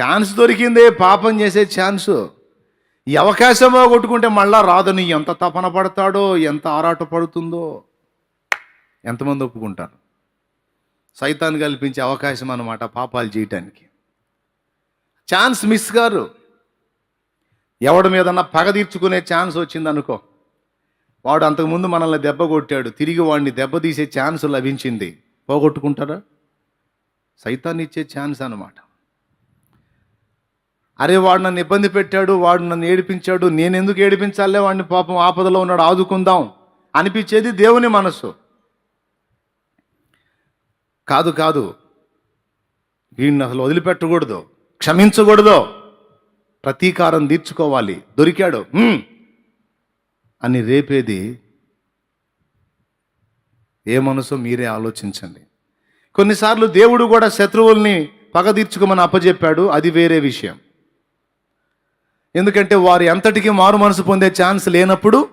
Chance దొరికిందే పాపం చేసే chance. ఈ అవకాశం కొట్టుకుంటే మళ్ళా రాదని ఎంత తపన పడతాడో ఎంత ఆరాట పడుతుందో. ఎంతమంది ఒప్పుకుంటారు? సైతాన్ని కల్పించే అవకాశం అనమాట పాపాలు చేయటానికి. ఛాన్స్ మిస్ గారు. ఎవడి మీదన్నా పగ తీర్చుకునే ఛాన్స్ వచ్చింది అనుకో వాడు అంతకుముందు మనల్ని దెబ్బ కొట్టాడు తిరిగి వాడిని దెబ్బతీసే ఛాన్స్ లభించింది. పోగొట్టుకుంటారా? సైతాన్ని ఇచ్చే ఛాన్స్ అనమాట అరే వాడు నన్ను ఇబ్బంది పెట్టాడు వాడు నన్ను ఏడిపించాడు నేను ఎందుకు ఏడిపించాలే? వాడిని పాపం ఆపదలో ఉన్నాడు ఆదుకుందాం. అనిపించేది దేవుని మనసు కాదు కాదు. వీడిని అసలు వదిలిపెట్టకూడదు. క్షమించకూడదు. ప్రతీకారం తీర్చుకోవాలి. దొరికాడు. అని రేపేది ఏ మనసో మీరే ఆలోచించండి. కొన్నిసార్లు దేవుడు కూడా శత్రువుల్ని పగ తీర్చుకోమని అప్పజెప్పాడు. అది వేరే విషయం. ఎందుకంటే వారి అంతటికీ మారు మనసు పొందే ఛాన్స్ లేనప్పుడు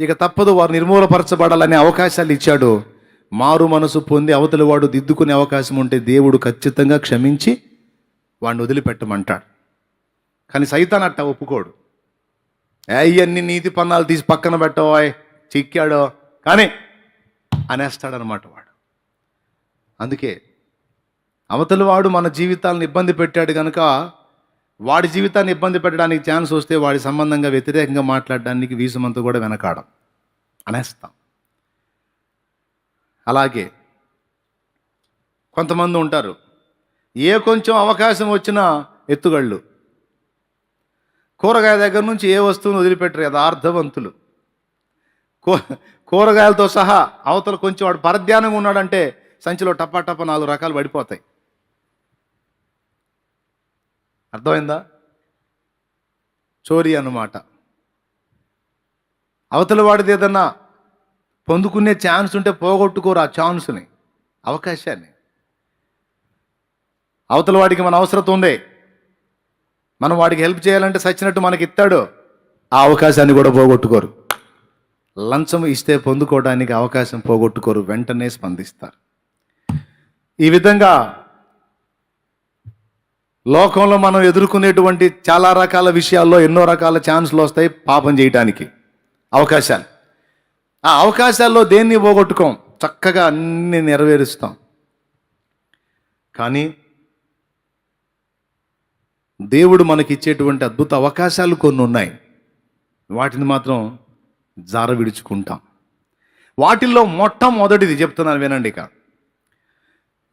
ఇక తప్పదు వారు నిర్మూలపరచబడాలనే అవకాశాలు ఇచ్చాడు. మారు మనసు పొంది అవతలి వాడు దిద్దుకునే అవకాశం ఉంటే దేవుడు ఖచ్చితంగా క్షమించి వాడిని వదిలిపెట్టమంటాడు. కానీ సైతాన్ అట్ట ఒప్పుకోడు. అయ్యన్ని నీతి పన్నాలు తీసి పక్కన పెట్టవాయ్ చిక్కాడో. కానీ అనేస్తాడనమాట వాడు. అందుకే అవతలి వాడు మన జీవితాలను ఇబ్బంది పెట్టాడు కనుక వాడి జీవితాన్ని ఇబ్బంది పెట్టడానికి ఛాన్స్ వస్తే వాడి సంబంధంగా వ్యతిరేకంగా మాట్లాడడానికి వీసమంతా కూడా వెనకాడం. అనేస్తాం. అలాగే కొంతమంది ఉంటారు. ఏ కొంచెం అవకాశం వచ్చినా ఎత్తుగళ్ళు. కూరగాయ దగ్గర నుంచి ఏ వస్తువును వదిలిపెట్టరు యథార్థవంతులు కూ కూరగాయలతో సహా అవతల కొంచెం వాడు పరధ్యానంగా ఉన్నాడంటే సంచిలో టపా టపా నాలుగు రకాలు పడిపోతాయి. అర్థమైందా? చోరీ అన్నమాట. అవతల వాడిది ఏదన్నా పొందుకునే ఛాన్స్ ఉంటే పోగొట్టుకోరు ఆ ఛాన్స్ని. అవకాశాన్ని. అవతల వాడికి మన అవసరం ఉంది. మనం వాడికి హెల్ప్ చేయాలంటే సచ్చినట్టు మనకి ఇస్తాడు. ఆ అవకాశాన్ని కూడా పోగొట్టుకోరు. లంచం ఇస్తే పొందుకోవడానికి అవకాశం పోగొట్టుకోరు వెంటనే స్పందిస్తారు. ఈ విధంగా లోకంలో మనం ఎదుర్కొనేటువంటి చాలా రకాల విషయాల్లో ఎన్నో రకాల ఛాన్స్లు వస్తాయి పాపం చేయడానికి అవకాశాలు. ఆ అవకాశాల్లో దేన్ని పోగొట్టుకోం? చక్కగా అన్ని నెరవేరుస్తాం. కానీ దేవుడు మనకిచ్చేటువంటి అద్భుత అవకాశాలు కొన్ని ఉన్నాయి. వాటిని మాత్రం జార విడుచుకుంటాం. వాటిల్లో మొట్టమొదటిది చెప్తున్నాను వినండి ఇక.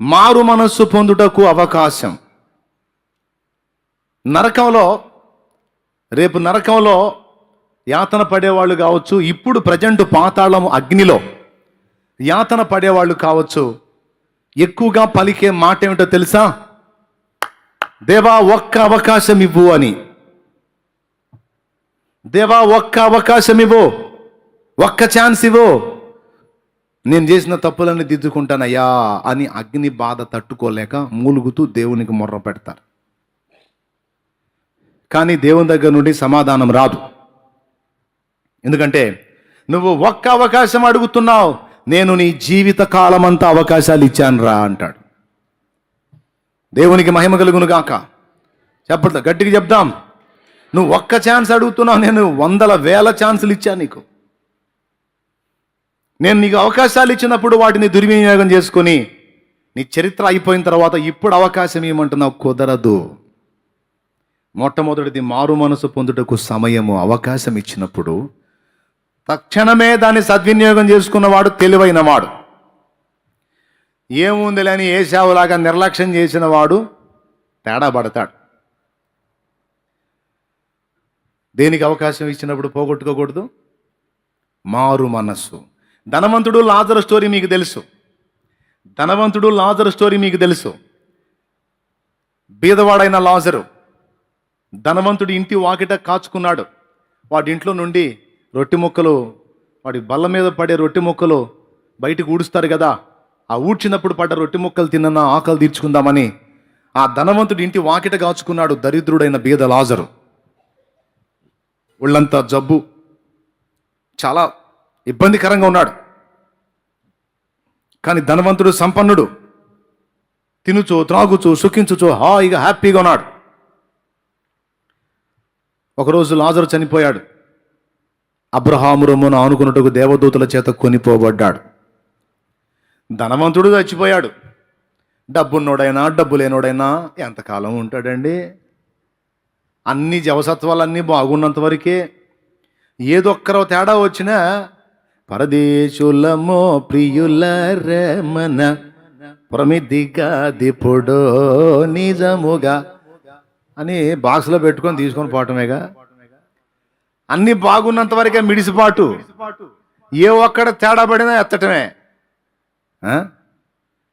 మారు మనస్సు పొందుటకు అవకాశం. నరకంలో రేపు నరకంలో యాతన పడేవాళ్ళు కావచ్చు. ఇప్పుడు ప్రజెంట్ పాతాళం అగ్నిలో యాతన పడేవాళ్ళు కావచ్చు. ఎక్కువగా పలికే మాట ఏమిటో తెలుసా? దేవా ఒక్క అవకాశం ఇవ్వు అని. దేవా ఒక్క అవకాశం ఇవ్వు. ఒక్క ఛాన్స్ ఇవ్వు. నేను చేసిన తప్పులన్నీ దిద్దుకుంటానయ్యా అని అగ్ని బాధ తట్టుకోలేక మూలుగుతూ దేవునికి మొర్ర పెడతారు. కానీ దేవుని దగ్గర నుండి సమాధానం రాదు. ఎందుకంటే నువ్వు ఒక్క అవకాశం అడుగుతున్నావు నేను నీ జీవిత కాలమంతా అవకాశాలు ఇచ్చాను రా అంటాడు. దేవునికి మహిమ కలుగును గాక. చెప్ప గట్టిగా చెప్దాం. నువ్వు ఒక్క ఛాన్స్ అడుగుతున్నావు నేను వందల వేల ఛాన్సులు ఇచ్చాను నీకు. నేను నీకు అవకాశాలు ఇచ్చినప్పుడు వాటిని దుర్వినియోగం చేసుకొని నీ చరిత్ర అయిపోయిన తర్వాత ఇప్పుడు అవకాశం ఏమంటున్నావు కుదరదు. మొట్టమొదటిది మారు మనసు పొందుటకు సమయము అవకాశం ఇచ్చినప్పుడు తక్షణమే దాన్ని సద్వినియోగం చేసుకున్నవాడు తెలివైనవాడు ఏముందిలే అని ఏసావులాగా నిర్లక్ష్యం చేసిన వాడు తేడా పడతాడు. దేనికి అవకాశం ఇచ్చినప్పుడు పోగొట్టుకోకూడదు? మారు మనస్సు. ధనవంతుడు లాజర్ స్టోరీ మీకు తెలుసు. ధనవంతుడు లాజర్ స్టోరీ మీకు తెలుసు. బీదవాడైన లాజరు ధనవంతుడి ఇంటి వాకిట కాచుకున్నాడు. వాడి ఇంట్లో నుండి రొట్టె ముక్కలు వాడి బల్ల మీద పడే రొట్టె ముక్కలు బయటకు ఊడుస్తారు కదా ఆ ఊడ్చినప్పుడు పడ్డ రొట్టె ముక్కలు తిన్న ఆకలి తీర్చుకుందామని ఆ ధనవంతుడి ఇంటి వాకిట కాచుకున్నాడు దరిద్రుడైన బీద లాజరు. ఒళ్ళంతా జబ్బు. చాలా ఇబ్బందికరంగా ఉన్నాడు. కానీ ధనవంతుడు సంపన్నుడు. తినుచో త్రాగుచో సుఖించుచో హాయిగా హ్యాపీగా ఉన్నాడు. ఒకరోజు లాజరు చనిపోయాడు. అబ్రహాము రొమ్మును ఆనుకున్నట్టుకు దేవదూతల చేత కొనిపోబడ్డాడు. ధనవంతుడు చచ్చిపోయాడు. డబ్బున్నోడైనా డబ్బు లేనోడైనా ఎంతకాలం ఉంటాడండి? అన్ని జవసత్వాలన్నీ బాగున్నంత వరకే ఏదొక్కరో తేడా వచ్చినా పరదేశులమో ప్రియుల రమణ ప్రమిదిగా దిపుడో నిజముగా అని బాక్స్లో పెట్టుకొని తీసుకొని పోవటమేగా? అన్ని బాగున్నంత వరకే మిడిసిపాటు ఏ ఒక్కడ తేడా పడినా ఎత్తటమే.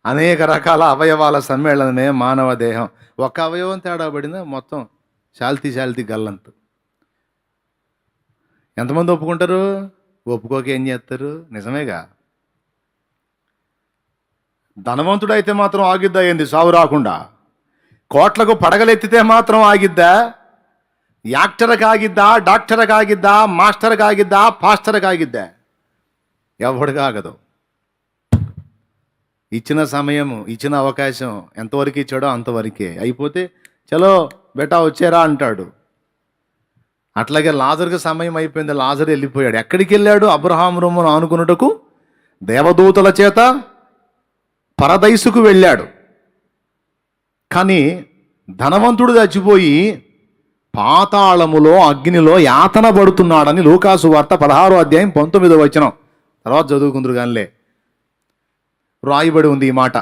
అనేక రకాల అవయవాల సమ్మేళనమే మానవ దేహం. ఒక అవయవం తేడా పడినా మొత్తం శాల్తీ శాల్తీ గల్లంతు. ఎంతమంది ఒప్పుకుంటారు? ఒప్పుకోక ఏం చేస్తారు? నిజమేగా. ధనవంతుడైతే మాత్రం ఆగిద్దా ఏంది? సావు రాకుండా. కోట్లకు పడగలెత్తితే మాత్రం ఆగిద్దా? యాక్టర్కి ఆగిద్దా డాక్టర్కి ఆగిద్దా మాస్టర్కి ఆగిద్దా పాస్టర్కి ఆగిద్దా ఎవడికి ఆగదు ఇచ్చిన సమయం ఇచ్చిన అవకాశం ఎంతవరకు ఇచ్చాడో అంతవరకే. అయిపోతే చలో బెటా వచ్చారా అంటాడు. అట్లాగే లాజర్కి సమయం అయిపోయింది లాజర్ వెళ్ళిపోయాడు. ఎక్కడికి వెళ్ళాడు అబ్రహాం రొమ్మును ఆనుకున్నటకు? దేవదూతల చేత పరదైసుకు వెళ్ళాడు. కానీ ధనవంతుడు చచ్చిపోయి పాతాళములో అగ్నిలో యాతన పడుతున్నాడని లూకాసు వార్త పదహారో అధ్యాయం పంతొమ్మిదో వచనం. తర్వాత చదువుకుందరు కానిలే రాయబడి ఉంది ఈ మాట.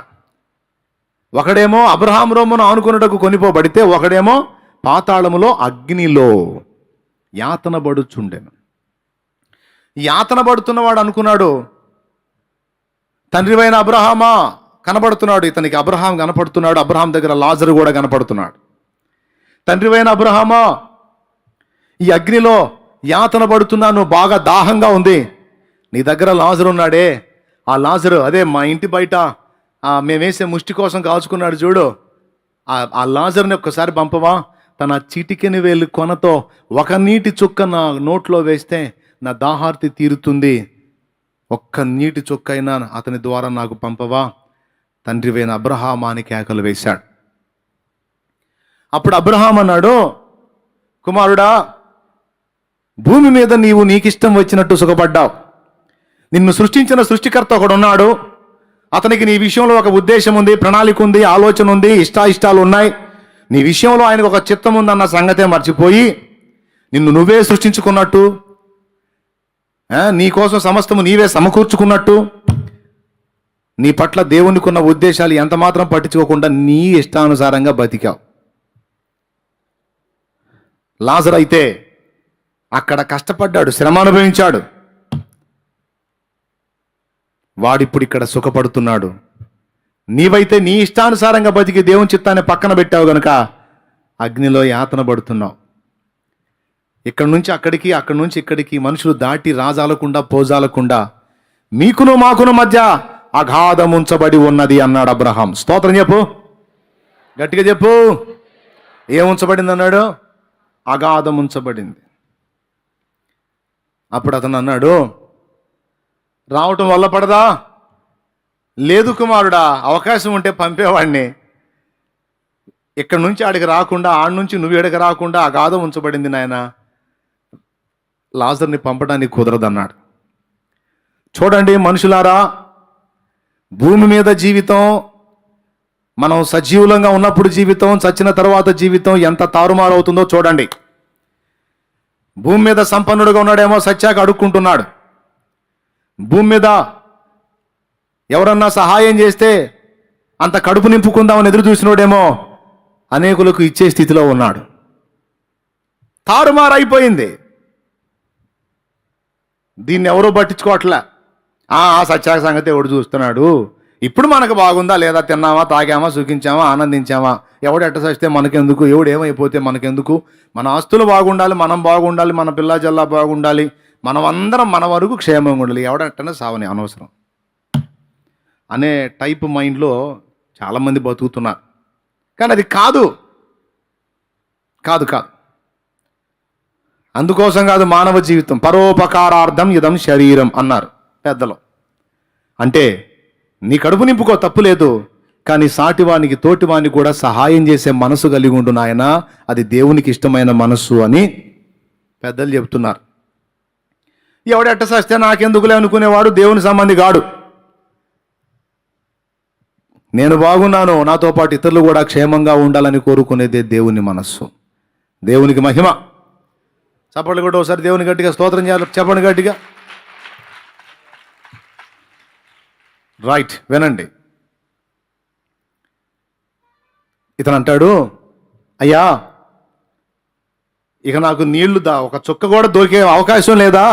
ఒకడేమో అబ్రహాం రోమను ఆనుకున్నటకు కొనిపోబడితే ఒకడేమో పాతాళములో అగ్నిలో యాతన పడుచుండెను. యాతన పడుతున్నవాడు అనుకున్నాడు తండ్రివైన అబ్రహామా కనబడుతున్నాడు ఇతనికి అబ్రహాం కనపడుతున్నాడు అబ్రహాం దగ్గర లాజరు కూడా కనపడుతున్నాడు. తండ్రివైన అబ్రహామా ఈ అగ్నిలో యాతన నువ్వు బాగా దాహంగా ఉంది. నీ దగ్గర లాజరు ఉన్నాడే. ఆ లాజరు అదే మా ఇంటి బయట మేమేసే ముష్టి కోసం కాల్చుకున్నాడు చూడు. ఆ ఆ లాజర్ని ఒక్కసారి పంపవా. తన చిటికెని వేలు కొనతో ఒక నీటి చుక్క నా నోట్లో వేస్తే నా దాహార్తి తీరుతుంది. ఒక్క నీటి చుక్క అయినా అతని ద్వారా నాకు పంపవా. తండ్రివైన అబ్రహామాని కేకలు వేశాడు. అప్పుడు అబ్రహాం అన్నాడు కుమారుడా భూమి మీద నీవు నీకిష్టం వచ్చినట్టు సుఖపడ్డావు. నిన్ను సృష్టించిన సృష్టికర్త ఒకడున్నాడు. అతనికి నీ విషయంలో ఒక ఉద్దేశం ఉంది ప్రణాళిక ఉంది ఆలోచన ఉంది ఇష్టాయిష్టాలు ఉన్నాయి. నీ విషయంలో ఆయనకు ఒక చిత్తం ఉందన్న సంగతే మర్చిపోయి నిన్ను నువ్వే సృష్టించుకున్నట్టు నీ కోసం సమస్తము నీవే సమకూర్చుకున్నట్టు నీ పట్ల దేవునికి ఉన్న ఉద్దేశాలు ఎంత మాత్రం పట్టించుకోకుండా నీ ఇష్టానుసారంగా బతికావు. లాజర్ అయితే అక్కడ కష్టపడ్డాడు శ్రమ అనుభవించాడు. వాడిప్పుడు ఇక్కడ సుఖపడుతున్నాడు. నీవైతే నీ ఇష్టానుసారంగా బతికి దేవుని చిత్తాన్ని పక్కన పెట్టావు గనుక అగ్నిలో యాతన పడుతున్నావు. ఇక్కడ నుంచి అక్కడికి అక్కడి నుంచి ఇక్కడికి మనుషులు దాటి రాజాలకుండా పోజాలకుండా మీకును మాకును మధ్య అగాధం ఉంచబడి ఉన్నది అన్నాడు అబ్రహాం. స్తోత్రం చెప్పు. గట్టిగా చెప్పు. ఏం ఉంచబడింది అన్నాడు అగాధం ఉంచబడింది అప్పుడు అతను అన్నాడు రావటం వల్ల పడదా? లేదు కుమారుడా అవకాశం ఉంటే పంపేవాడిని ఇక్కడ నుంచి ఆడికి రాకుండా ఆడ నుంచి నువ్వు ఎడకి రాకుండా అగాధం ఉంచబడింది నాయన. లాజర్ని పంపడానికి కుదరదన్నాడు. చూడండి మనుషులారా భూమి మీద జీవితం మనం సజీవులంగా ఉన్నప్పుడు జీవితం చచ్చిన తర్వాత జీవితం ఎంత తారుమారు అవుతుందో చూడండి. భూమి మీద సంపన్నుడుగా ఉన్నాడేమో సత్యాక అడుక్కుంటున్నాడు. భూమి మీద ఎవరన్నా సహాయం చేస్తే అంత కడుపు నింపుకుందామని ఎదురు చూసినోడేమో అనేకులకు ఇచ్చే స్థితిలో ఉన్నాడు. తారుమారైపోయింది. దీన్ని ఎవరూ పట్టించుకోవట్లే. ఆ సంగతి ఎవడు చూస్తున్నాడు? ఇప్పుడు మనకు బాగుందా? లేదా తిన్నామా తాగామా సుఖించామా ఆనందించామా ఎవడు ఎట్ట సస్తే మనకెందుకు? ఎవడు ఏమైపోతే మనకెందుకు? మన ఆస్తులు బాగుండాలి మనం బాగుండాలి మన పిల్ల జల్లా బాగుండాలి మనమందరం మన వరకు క్షేమంగా ఉండాలి. ఎవడెట్టనే సావని అనవసరం. అనే టైప్ మైండ్లో చాలామంది బతుకుతున్నారు. కానీ అది కాదు. కాదు కాదు. అందుకోసం కాదు మానవ జీవితం. పరోపకారార్థం ఇదం శరీరం అన్నారు. పెద్దలు. అంటే నీ కడుపు నింపుకో తప్పు లేదు కానీ సాటివానికి తోటివానికి కూడా సహాయం చేసే మనసు కలిగి ఉండు నాయన అది దేవునికి ఇష్టమైన మనస్సు అని పెద్దలు చెప్తున్నారు ఎవడెట్ట సస్తే నాకెందుకులే అనుకునేవాడు దేవుని సంబంధి కాడు. నేను బాగున్నాను నాతో పాటు ఇతరులు కూడా క్షేమంగా ఉండాలని కోరుకునేదే దేవుని మనస్సు. దేవునికి మహిమ. చప్పట్లు కూడా ఒకసారి దేవుని గట్టిగా స్తోత్రం చేయాలి. చెప్పండి గట్టిగా. రైట్ వినండి. ఇతను అంటాడు అయ్యా ఇక నాకు నీళ్ళు దా ఒక చుక్క కూడా దొరికే అవకాశం లేదా?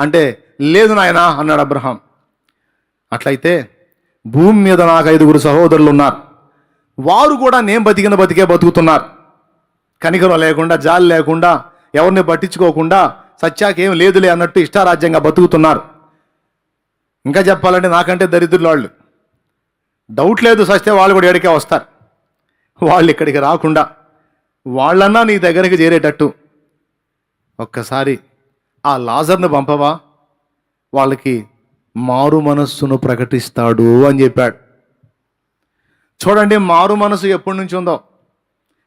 అంటే లేదు నాయనా అన్నాడు అబ్రహాం. అట్లయితే భూమి మీద నాకు ఐదుగురు సహోదరులు ఉన్నారు. వారు కూడా నేను బతికిన బతికే బతుకుతున్నారు. కనికరం లేకుండా జాలి లేకుండా ఎవరిని పట్టించుకోకుండా సత్యాకేం లేదులే అన్నట్టు ఇష్టారాజ్యంగా బతుకుతున్నారు. ఇంకా చెప్పాలంటే నాకంటే దరిద్రులు వాళ్ళు. డౌట్ లేదు సస్తే వాళ్ళు కూడా ఎడికే వస్తారు. వాళ్ళు ఇక్కడికి రాకుండా వాళ్ళన్నా నీ దగ్గరికి చేరేటట్టు. ఒక్కసారి ఆ లాజర్ను పంపవా? వాళ్ళకి మారు మనస్సును ప్రకటిస్తాడు అని చెప్పాడు. చూడండి మారు మనసు ఎప్పటి నుంచి ఉందో.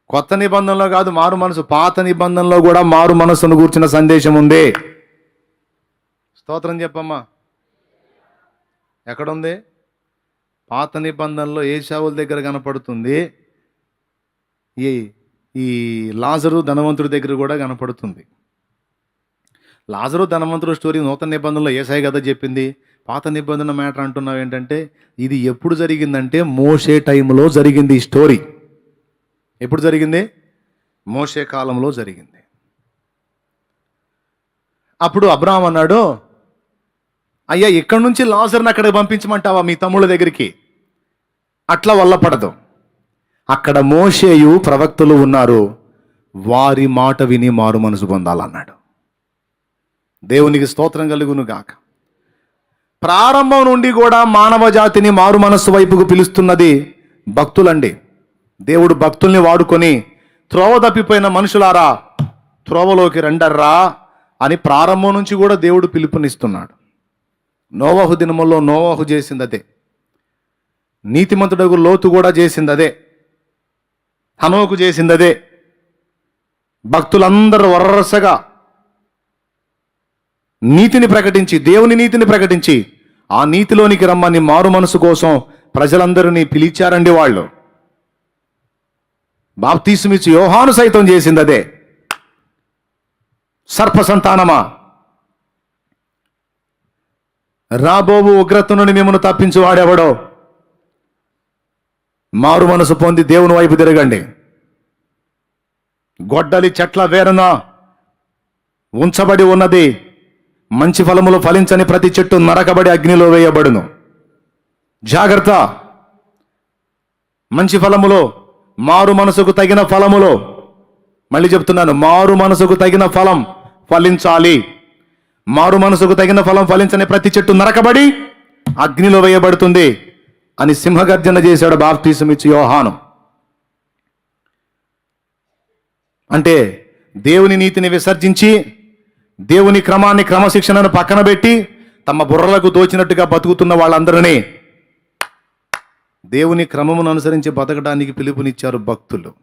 కొత్త నిబంధనలో కాదు మారు మనసు. పాత నిబంధనలో కూడా మారు మనస్సును కూర్చిన సందేశం ఉంది. స్తోత్రం చెప్పమ్మా. ఎక్కడుంది? పాత నిబంధనలో ఏషావుల దగ్గర కనపడుతుంది. ఈ ఈ లాజరు ధనవంతుడి దగ్గర కూడా కనపడుతుంది. లాజరు ధనవంతుడు స్టోరీ నూతన నిబంధనలో ఏసాయి కదా చెప్పింది. పాత నిబంధన మ్యాటర్ అంటున్నావు ఏంటంటే ఇది ఎప్పుడు జరిగిందంటే మోషే టైంలో జరిగింది ఈ స్టోరీ. ఎప్పుడు జరిగింది? మోషే కాలంలో జరిగింది. అప్పుడు అబ్రాహం అన్నాడు అయ్యా ఇక్కడి నుంచి లాజర్ని అక్కడికి పంపించమంటావా మీ తమ్ముళ్ళ దగ్గరికి? అట్లా వల్ల పడదు అక్కడ మోసేయు ప్రవక్తలు ఉన్నారు. వారి మాట విని మారు మనసు పొందాలన్నాడు. దేవునికి స్తోత్రం కలుగును గాక. ప్రారంభం నుండి కూడా మానవ జాతిని మారు మనస్సు వైపుకు పిలుస్తున్నది భక్తులండి. దేవుడు భక్తుల్ని వాడుకొని త్రోవ తప్పిపోయిన మనుషులారా త్రోవలోకి రండర్రా అని ప్రారంభం నుంచి కూడా దేవుడు పిలుపునిస్తున్నాడు. నోవాహు దినములో నోవాహు చేసింది అదే నీతిమంతుడగు లోతు కూడా చేసింది అదే హనోకు చేసింది అదే భక్తులందరూ వరసగా నీతిని ప్రకటించి దేవుని నీతిని ప్రకటించి ఆ నీతిలోనికి రమ్మని మారు మనసు కోసం ప్రజలందరినీ పిలిచారండి వాళ్ళు. బాప్తీసుమిచ్చి యోహాను సైతం చేసింది అదే సర్ప సంతానమా? రాబోవు ఉగ్రత నుండి మిమ్మల్ని తప్పించి వాడెవడో. మారు మనసు పొంది దేవుని వైపు తిరగండి. గొడ్డలి చెట్ల వేరున ఉంచబడి ఉన్నది. మంచి ఫలములు ఫలించని ప్రతి చెట్టు నరకబడి అగ్నిలో వేయబడును. జాగ్రత్త. మంచి ఫలములో మారు మనసుకు తగిన ఫలములో. మళ్ళీ చెప్తున్నాను మారు మనసుకు తగిన ఫలం ఫలించాలి. మారు మనసుకు తగిన ఫలం ఫలించని ప్రతి చెట్టు నరకబడి అగ్నిలో వేయబడుతుంది అని సింహగర్జన చేశాడు బాప్తీసమిచ్చి యోహాను. అంటే దేవుని నీతిని విసర్జించి దేవుని క్రమాన్ని క్రమశిక్షణను పక్కన పెట్టి తమ బుర్రలకు దోచినట్టుగా బతుకుతున్న వాళ్ళందరినీ దేవుని క్రమమును అనుసరించి బతకడానికి పిలుపునిచ్చారు భక్తులు.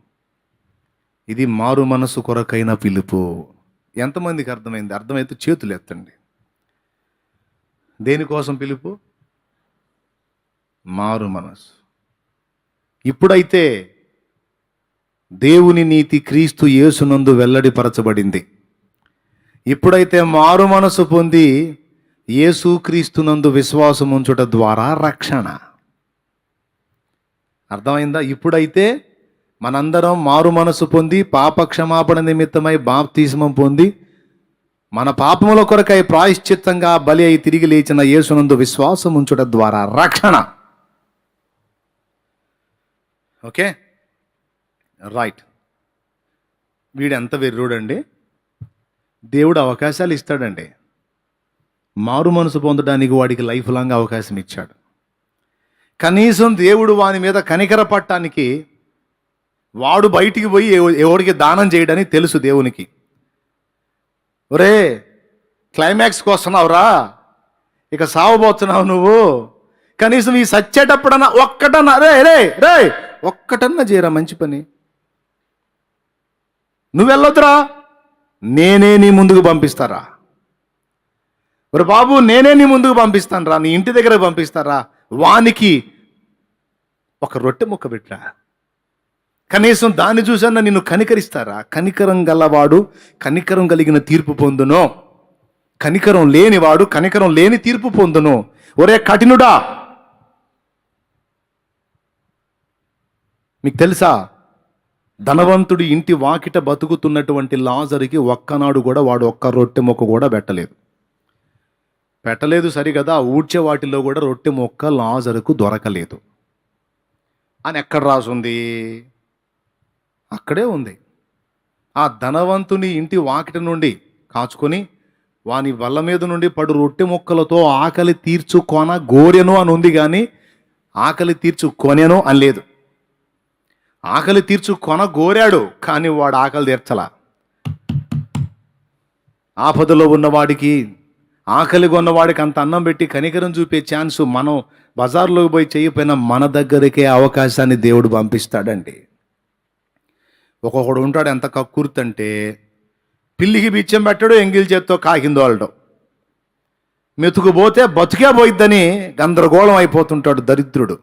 ఇది మారు మనసు కొరకైన పిలుపు. ఎంతమందికి అర్థమైంది? అర్థమైతే చేతులు ఎత్తండి. దేనికోసం పిలుపు? మారు మనసు. ఇప్పుడైతే దేవుని నీతి క్రీస్తు యేసునందు వెల్లడిపరచబడింది. ఇప్పుడైతే మారు మనసు పొంది యేసు క్రీస్తునందు విశ్వాసం ఉంచుట ద్వారా రక్షణ. అర్థమైందా? ఇప్పుడైతే మనందరం మారు మనసు పొంది పాప క్షమాపణ నిమిత్తమై బాప్తిస్మం పొంది మన పాపముల కొరకై ప్రాయశ్చిత్తంగా బలి అయి తిరిగి లేచిన యేసునందు విశ్వాసం ఉంచుట ద్వారా రక్షణ. ఓకే? రైట్. వీడు ఎంత వెర్రుడండి. దేవుడు అవకాశాలు ఇస్తాడండి. మారు మనసు పొందడానికి వాడికి లైఫ్ లాంగ్ అవకాశం ఇచ్చాడు. కనీసం దేవుడు వాని మీద కనికర పట్టడానికి వాడు బయటికి పోయి ఎవడికి దానం చేయడని తెలుసు దేవునికి. ఒరే క్లైమాక్స్కి వస్తున్నావురా ఇక సావబోతున్నావు నువ్వు. కనీసం ఈ సచ్చేటప్పుడన్నా ఒక్కటన్నా రే రే రే ఒక్కటన్నా చేయరా మంచి పని. నువ్వు వెళ్ళొద్దురా నేనే నీ ముందుకు పంపిస్తారా. మరి బాబు నేనే నీ ముందుకు పంపిస్తాను రా నీ ఇంటి దగ్గర పంపిస్తారా. వానికి ఒక రొట్టె ముక్క పెట్టరా. కనీసం దాన్ని చూసన్నా నిన్ను కనికరిస్తారా? కనికరం గలవాడు కనికరం కలిగిన తీర్పు పొందును. కనికరం లేనివాడు కనికరం లేని తీర్పు పొందును. ఒరే కఠినుడా! మీకు తెలుసా? ధనవంతుడి ఇంటి వాకిట బతుకుతున్నటువంటి లాజరికి ఒక్కనాడు కూడా వాడు ఒక్క రొట్టె మొక్క కూడా పెట్టలేదు. పెట్టలేదు సరిగదా ఊడ్చే వాటిలో కూడా రొట్టె మొక్క లాజరుకు దొరకలేదు. అని ఎక్కడ రాసుంది? అక్కడే ఉంది. ఆ ధనవంతుని ఇంటి వాకిట నుండి కాచుకొని వాని వల్ల మీద నుండి పడు రొట్టె ముక్కలతో ఆకలి తీర్చుకొన గోరెను అని ఉంది కానీ ఆకలి తీర్చుకొనెను అని లేదు. ఆకలి తీర్చుకొన గోరాడు కానీ వాడు ఆకలి తీర్చలా. ఆపదలో ఉన్నవాడికి ఆకలి కొన్నవాడికి అంత అన్నం పెట్టి కనికరం చూపే ఛాన్స్ మనం బజార్లోకి పోయి చేయకపోయినా మన దగ్గరికే అవకాశాన్ని దేవుడు పంపిస్తాడండి. ఒక్కొక్కడు ఉంటాడు ఎంత కక్కుర్తంటే పిల్లికి బిచ్చం పెట్టడు ఎంగిల్ చేత్తో కాకిందోలడం మెతుకుపోతే బతుకే పోయిద్దని గందరగోళం అయిపోతుంటాడు దరిద్రుడు.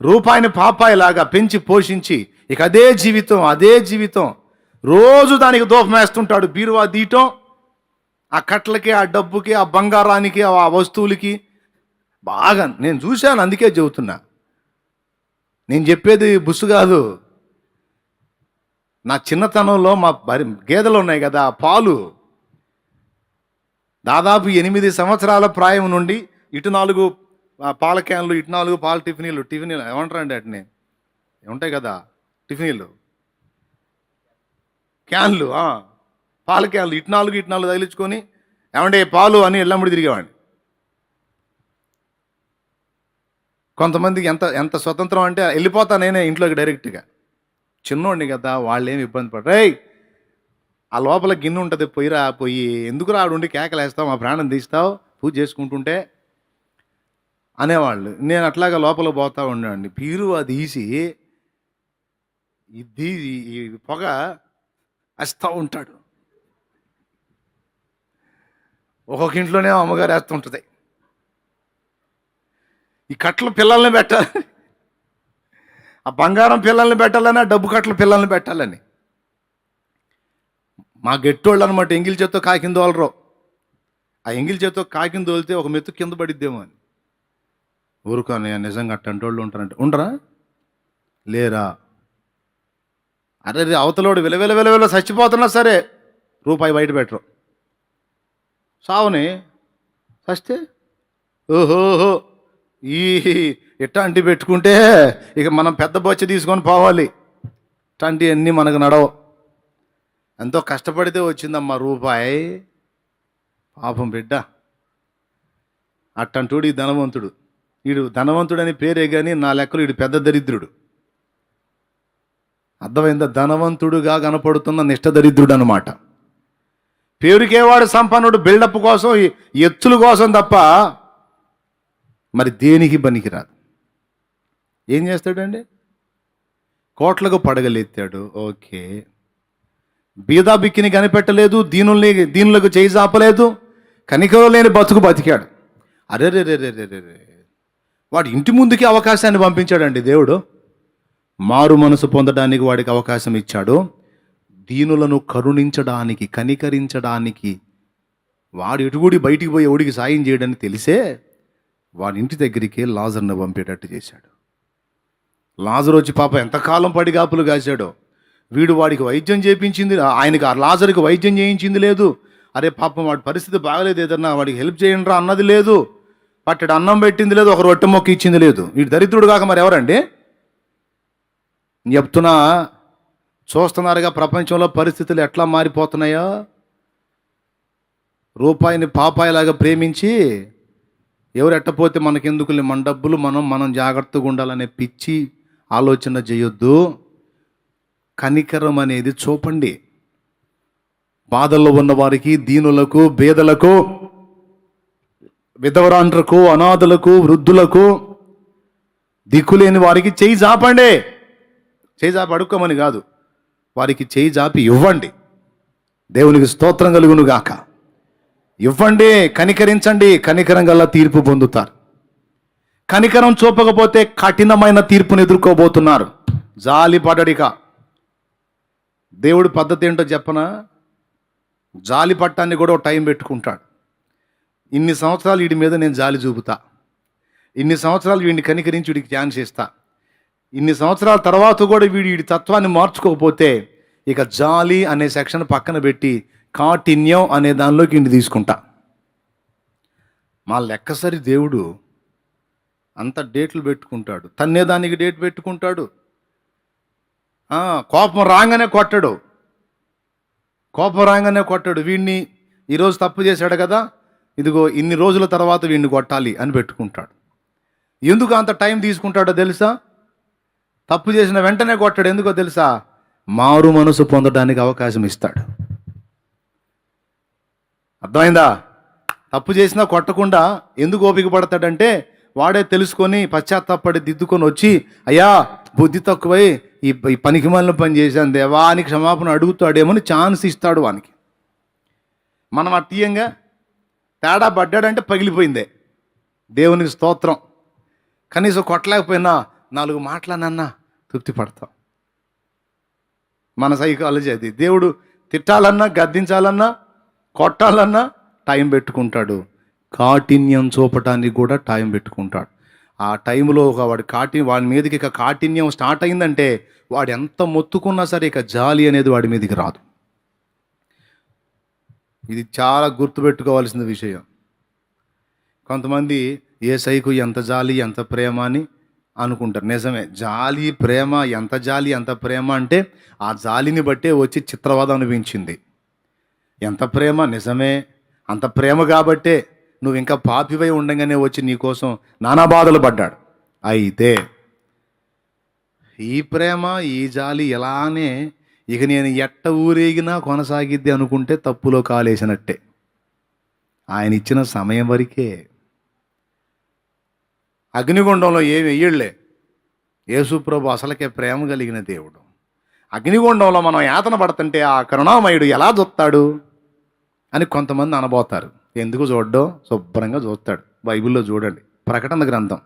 రూపాయిని పాపాయిలాగా పెంచి పోషించి ఇక అదే జీవితం అదే జీవితం. రోజు దానికి దూపం వేస్తుంటాడు. బీరువా దీయటం ఆ కట్లకి ఆ డబ్బుకి ఆ బంగారానికి ఆ వస్తువులకి. బాగా నేను చూశాను అందుకే చెబుతున్నా. నేను చెప్పేది బుస్సు కాదు. నా చిన్నతనంలో మా భరి గేదెలు ఉన్నాయి కదా పాలు. దాదాపు ఎనిమిది సంవత్సరాల ప్రాయం నుండి ఇటు నాలుగు పాల క్యాన్లు ఇటు నాలుగు పాల టిఫినీలు టిఫినీలు ఏమంటారండి వాటిని? ఉంటాయి కదా టిఫినీలు. క్యాన్లు పాల క్యాన్లు ఇటు నాలుగు ఇటు నాలుగు తగిలించుకొని ఏమంటే పాలు అని ఎల్లమ్మడి తిరిగేవాడిని. కొంతమందికి ఎంత ఎంత స్వతంత్రం అంటే వెళ్ళిపోతా నేనే ఇంట్లోకి డైరెక్ట్గా. చిన్నోడిని కదా వాళ్ళు ఇబ్బంది పడరు. ఆ లోపల గిన్నె ఉంటుంది పొయ్యిరా పొయ్యి ఎందుకు రాడుండి కేకలేస్తావు మా ప్రాణం తీస్తావు పూజ చేసుకుంటుంటే? అనేవాళ్ళు. నేను అట్లాగా లోపల పోతా ఉండేవాడిని. పీరు అది తీసి ఇది ఈ పొగ వేస్తూ ఉంటాడు. ఒక్కొక్క ఇంట్లోనే అమ్మగారు వేస్తుంటుంది. ఈ కట్టలు పిల్లల్ని పెట్టాలి. ఆ బంగారం పిల్లల్ని పెట్టాలని ఆ డబ్బు కట్టలు పిల్లల్ని పెట్టాలని. మా గెట్టోళ్ళు అనమాట ఎంగిల్ చేత్తో కాకింద దోలరు ఆ ఎంగిల్ చేత్తో కాకింద దోలితే ఒక మెత్తు కింద పడిద్దేమో అని. ఊరుకోని నిజంగా అట్టంటి వాళ్ళు ఉంటారంటే. ఉండరా? లేరా? అరే అవతలోడు విలవిల విలవిల చచ్చిపోతున్నా సరే రూపాయి బయట పెట్టరు. సావుని చస్తే? ఓహోహో ఈ ఇట్లాంటి పెట్టుకుంటే ఇక మనం పెద్ద బొచ్చ తీసుకొని పోవాలి. ఇట్లాంటి అన్నీ మనకు నడవు. ఎంతో కష్టపడితే వచ్చిందమ్మా రూపాయి. పాపం బిడ్డ. అట్టంటుడు ఈ ధనవంతుడు. వీడు ధనవంతుడని పేరే కానీ నా లెక్కలు వీడు పెద్ద దరిద్రుడు. అర్థమైందా? ధనవంతుడుగా కనపడుతున్న నిష్ట దరిద్రుడు అనమాట పేరుకేవాడు సంపన్నుడు బిల్డప్ కోసం ఎత్తుల కోసం తప్ప మరి దేనికి పనికిరాదు? ఏం చేస్తాడండి? కోట్లకు పడగలెత్తాడు. ఓకే. బీదా బిక్కిని కనిపెట్టలేదు దీనుల్ని దీనులకు చేయి చాపలేదు కనికరం లేని బతుకు బతికాడు. అరే రే రే రే రే రే రే. వాడు ఇంటి ముందుకి అవకాశాన్ని పంపించాడండి దేవుడు. మారు మనసు పొందడానికి వాడికి అవకాశం ఇచ్చాడు. దీనులను కరుణించడానికి కనికరించడానికి వాడు ఎటుగుడి బయటికి పోయి ఎవడికి సాయం చేయడని తెలిసే వాడి ఇంటి దగ్గరికి లాజర్ను పంపేటట్టు చేశాడు. లాజర్ వచ్చి పాప ఎంతకాలం పడిగాపులు కాశాడో. వీడు వాడికి వైద్యం చేయించింది ఆయనకి ఆ లాజర్కి వైద్యం చేయించింది లేదు. అరే పాపం వాడి పరిస్థితి బాగలేదు ఏదన్నా వాడికి హెల్ప్ చేయండి రా అన్నది లేదు. పట్టడు అన్నం పెట్టింది లేదు ఒక రొట్టె మొక్క ఇచ్చింది లేదు. వీడు దరిద్రుడు కాక మరి ఎవరండి చెప్తున్నా చూస్తున్నారుగా ప్రపంచంలో పరిస్థితులు ఎట్లా మారిపోతున్నాయో? రూపాయిని పాపాయిలాగా ప్రేమించి ఎవరు ఎట్టపోతే మనకెందుకు మన డబ్బులు మనం మనం జాగ్రత్తగా ఉండాలనే పిచ్చి ఆలోచన చేయొద్దు. కనికరం అనేది చూపండి. బాధల్లో ఉన్న వారికి దీనులకు బేదలకు విధవరాండ్రకు అనాథులకు వృద్ధులకు దిక్కులేని వారికి చేయి జాపండి చేయి జాపి అడుక్కోమని కాదు. వారికి చేయి జాపి ఇవ్వండి. దేవునికి స్తోత్రం కలుగునుగాక. గాక ఇవ్వండి కనికరించండి కనికరం గల తీర్పు పొందుతారు. కనికరం చూపకపోతే కఠినమైన తీర్పును ఎదుర్కోబోతున్నారు. జాలి పడడిక. దేవుడు పద్ధతి ఏంటో చెప్పనా? జాలి పట్టాన్ని కూడా ఒక టైం పెట్టుకుంటాడు. ఇన్ని సంవత్సరాలు వీడి మీద నేను జాలి చూపుతా. ఇన్ని సంవత్సరాలు వీడిని కనికరించి వీడికి ఛాన్స్ ఇస్తా ఇన్ని సంవత్సరాల తర్వాత కూడా వీడి వీడి తత్వాన్ని మార్చుకోకపోతే ఇక జాలి అనే సెక్షన్ పక్కన పెట్టి కాఠిన్యం అనే దానిలోకి ఇంటి తీసుకుంటా. మా లెక్కసరి దేవుడు అంత డేట్లు పెట్టుకుంటాడు. తన్నే దానికి డేట్ పెట్టుకుంటాడు. కోపం రాగానే కొట్టడు. కోపం రాగానే కొట్టాడు. వీడిని ఈరోజు తప్పు చేశాడు కదా ఇదిగో ఇన్ని రోజుల తర్వాత వీడిని కొట్టాలి అని పెట్టుకుంటాడు. ఎందుకు అంత టైం తీసుకుంటాడో తెలుసా? తప్పు చేసిన వెంటనే కొట్టాడు. ఎందుకో తెలుసా? మారు మనసు పొందడానికి అవకాశం ఇస్తాడు. అర్థమైందా? తప్పు చేసినా కొట్టకుండా ఎందుకు ఓపిక పడతాడంటే వాడే తెలుసుకొని పశ్చాత్తాపడి దిద్దుకొని వచ్చి అయ్యా బుద్ధి తక్కువై ఈ పనికి మళ్ళీ పని చేశాను దేవా అని క్షమాపణ అడుగుతాడేమని ఛాన్స్ ఇస్తాడు వానికి. మనం అట్టియంగా తేడా పడ్డాడంటే పగిలిపోయిందే. దేవునికి స్తోత్రం. కనీసం కొట్టలేకపోయినా నాలుగు మాటలనన్నా తృప్తి పడతాం. మన సైకాలజీ అది. దేవుడు తిట్టాలన్నా గద్దించాలన్నా కొట్టాలన్నా టైం పెట్టుకుంటాడు. కాఠిన్యం చూపటానికి కూడా టైం పెట్టుకుంటాడు. ఆ టైంలో ఒక వాడి కాఠి వాడి మీదకి ఇక కాఠిన్యం స్టార్ట్ అయిందంటే వాడు ఎంత మొత్తుకున్నా సరే ఇక జాలి అనేది వాడి మీదకి రాదు. ఇది చాలా గుర్తుపెట్టుకోవాల్సిన విషయం. కొంతమంది ఏ సైకు ఎంత జాలి ఎంత ప్రేమ అని అనుకుంటారు. నిజమే. జాలి ప్రేమ ఎంత జాలి ఎంత ప్రేమ అంటే ఆ జాలిని బట్టే వచ్చి చిత్రవాదం అనిపించింది. ఎంత ప్రేమ? నిజమే. అంత ప్రేమ కాబట్టే నువ్వు ఇంకా పాపివై ఉండగానే వచ్చి నీకోసం నానా బాధలు పడ్డాడు. అయితే ఈ ప్రేమ ఈ జాలి ఎలానే ఇక నేను ఎట్ట ఊరేగినా కొనసాగిద్ది అనుకుంటే తప్పులో కాలేసినట్టే. ఆయన ఇచ్చిన సమయం వరకే. అగ్నిగుండంలో ఏమి వెయ్యళ్ళే యేసుప్రభు అసలకే ప్రేమ కలిగిన దేవుడు. అగ్నిగుండంలో మనం యాతన పడుతుంటే ఆ కరుణామయుడు ఎలా చూస్తాడు? అని కొంతమంది అనబోతారు. ఎందుకు చూడడం శుభ్రంగా చూస్తాడు. బైబిల్లో చూడండి. ప్రకటన గ్రంథం.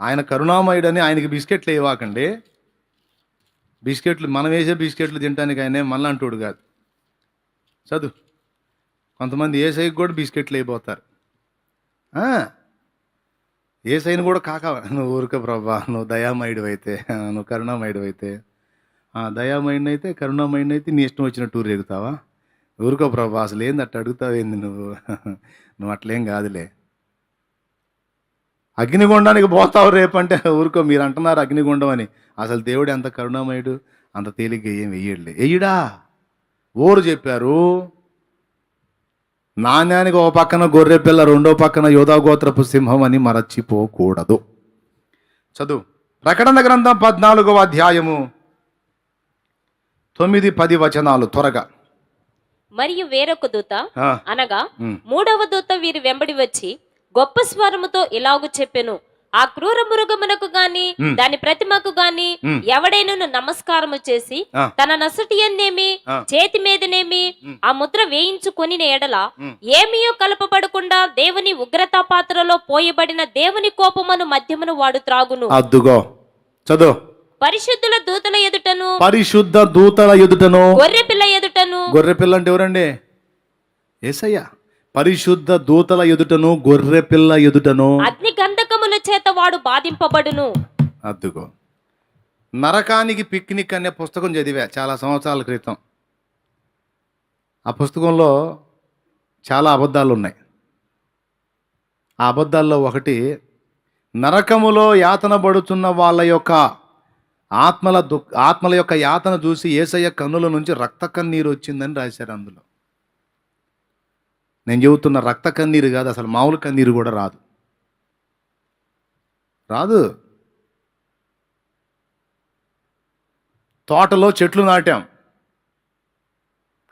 ఆయన కరుణామయుడని ఆయనకి బిస్కెట్లు ఇవ్వకండి. బిస్కెట్లు మనం వేసే బిస్కెట్లు తినడానికి ఆయన మళ్ళీ అంటోడు కాదు. చదువు. కొంతమంది ఏ సైకి కూడా బిస్కెట్లు అయిపోతారు ఏ కూడా కాక నువ్వు ఊరిక ప్రభా నువ్వు దయామయుడు అయితే నువ్వు కరుణామయుడు అయితే ఆ, దయామయుడిని అయితే కరుణామయుడిని అయితే నీ ఇష్టం వచ్చిన టూర్ ఎగుతావా? ఊరుకో ప్రభా అసలు ఏంది అట్ట అడుగుతావేంది నువ్వు? నువ్వు అట్లేం కాదులే. అగ్నిగుండానికి పోతావు రేపంటే ఊరుకో మీరు అంటున్నారు అగ్నిగుండం అని. అసలు దేవుడు ఎంత కరుణామయుడు అంత తేలిగ్గా ఏం వెయ్యడులే వెయ్యడా ఓరు చెప్పారు నాణ్యానికి ఒక పక్కన గొర్రె పిల్ల రెండో పక్కన యోధాగోత్రపు సింహం అని మరచిపోకూడదు. చదువు. ప్రకటన గ్రంథం పద్నాలుగవ అధ్యాయము. తొమ్మిది పది వచనాలు త్వరగా మరియు వేరొక దూత అనగా. మూడవ దూత వీరి వెంబడి వచ్చి గొప్ప స్వరముతో ఇలాగు చెప్పెను ఆ క్రూర మృగమునకు గాని. దాని ప్రతిమకు గాని. ఎవడైనను నమస్కారము చేసి. తన నసుటి ఎందేమి. చేతి మీదనేమి. ఆ ముద్ర వేయించుకొని ఎడల. ఏమీయో కలపబడకుండా దేవుని ఉగ్రతా పాత్రలో పోయబడిన దేవుని కోపమును మధ్యమును వాడు త్రాగును అద్దుగో చదువు పరిశుద్ధుల దూతల ఎదుటను. పరిశుద్ధ దూతల ఎదుటను. గొర్రె పిల్ల ఎదుటను. గొర్రె పిల్ల అంటే ఎవరండి? ఏసయ్య. పరిశుద్ధ దూతల ఎదుటను గొర్రె పిల్ల ఎదుటను. అగ్ని గంధకముల చేత వాడు బాధింపబడును. అద్దుగో నరకానికి పిక్నిక్ అనే పుస్తకం చదివా చాలా సంవత్సరాల క్రితం. ఆ పుస్తకంలో చాలా అబద్ధాలు ఉన్నాయి. ఆ అబద్ధాల్లో ఒకటి నరకములో యాతన పడుతున్న వాళ్ళ యొక్క ఆత్మల దు ఆత్మల యొక్క యాతన చూసి ఏసయ్య కన్నుల నుంచి రక్త కన్నీరు వచ్చిందని రాశారు అందులో. నేను చెబుతున్న రక్త కన్నీరు కాదు అసలు మామూలు కన్నీరు కూడా రాదు. రాదు. తోటలో చెట్లు నాటాం.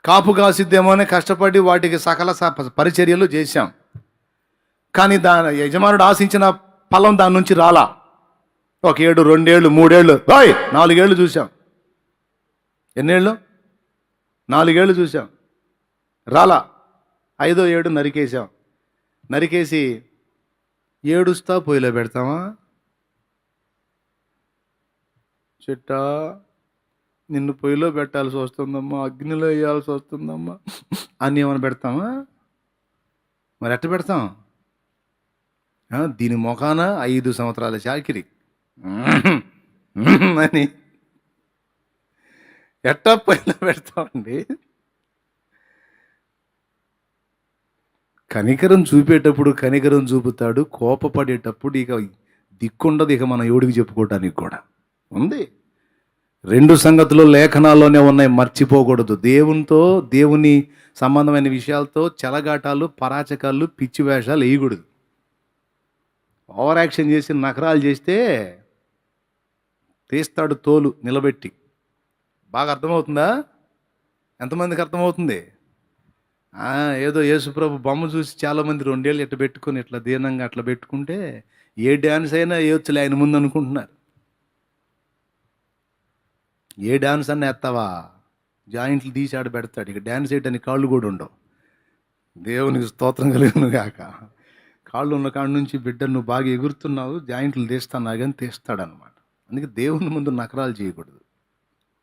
కాపు కాసిద్దేమో అని కష్టపడి వాటికి సకల స- పరిచర్యలు చేశాం. కానీ దాని యజమానుడు ఆశించిన ఫలం దాని నుంచి రాలా. ఒక ఏడు రెండేళ్ళు మూడేళ్ళు. బాయ్! నాలుగేళ్ళు చూసాం ఎన్నేళ్ళు? నాలుగేళ్ళు చూసాం రాలా. ఐదో ఏడు నరికేసాం నరికేసి ఏడుస్తా పొయ్యిలో పెడతామా? చెట్టా నిన్ను పొయ్యిలో పెట్టాల్సి వస్తుందమ్మా అగ్నిలో వేయాల్సి వస్తుందమ్మా అని ఏమైనా పెడతామా? మరి ఎట్ట పెడతాం? దీని మొఖాన ఐదు సంవత్సరాల చాకిరి. అని. ఎట్టా పైన పెడతామండి? కనికరం చూపేటప్పుడు కనికరం చూపుతాడు కోపపడేటప్పుడు ఇక దిక్కుండదు ఇక మనం ఎవడికి చెప్పుకోవటానికి కూడా. ఉంది. రెండు సంగతులు లేఖనాల్లోనే ఉన్నాయి మర్చిపోకూడదు. దేవునితో దేవుని సంబంధమైన విషయాలతో చెలగాటాలు పరాచకాలు పిచ్చి వేషాలు వేయకూడదు. ఓవర్ యాక్షన్ చేసి నకరాలు చేస్తే తీస్తాడు తోలు నిలబెట్టి. బాగా అర్థమవుతుందా? ఎంతమందికి అర్థమవుతుంది? ఏదో యేసుప్రభు బొమ్మ చూసి చాలామంది రెండేళ్ళు ఇట్లా పెట్టుకొని ఇట్లా దీనంగా అట్లా పెట్టుకుంటే ఏ డ్యాన్స్ అయినా వేయొచ్చులే ఆయన ముందు అనుకుంటున్నారు. ఏ డ్యాన్స్ అన్న ఎత్తావా? జాయింట్లు తీసి ఆడ పెడతాడు. ఇక డ్యాన్స్ వేయడానికి కాళ్ళు కూడా ఉండవు. దేవునికి స్తోత్రం కలిగిన కాక కాళ్ళు ఉన్న కాడ నుంచి బిడ్డ నువ్వు బాగా ఎగురుతున్నావు. జాయింట్లు తీస్తాను కానీ తీస్తాడనమాట అందుకే దేవుని ముందు నకరాలు చేయకూడదు.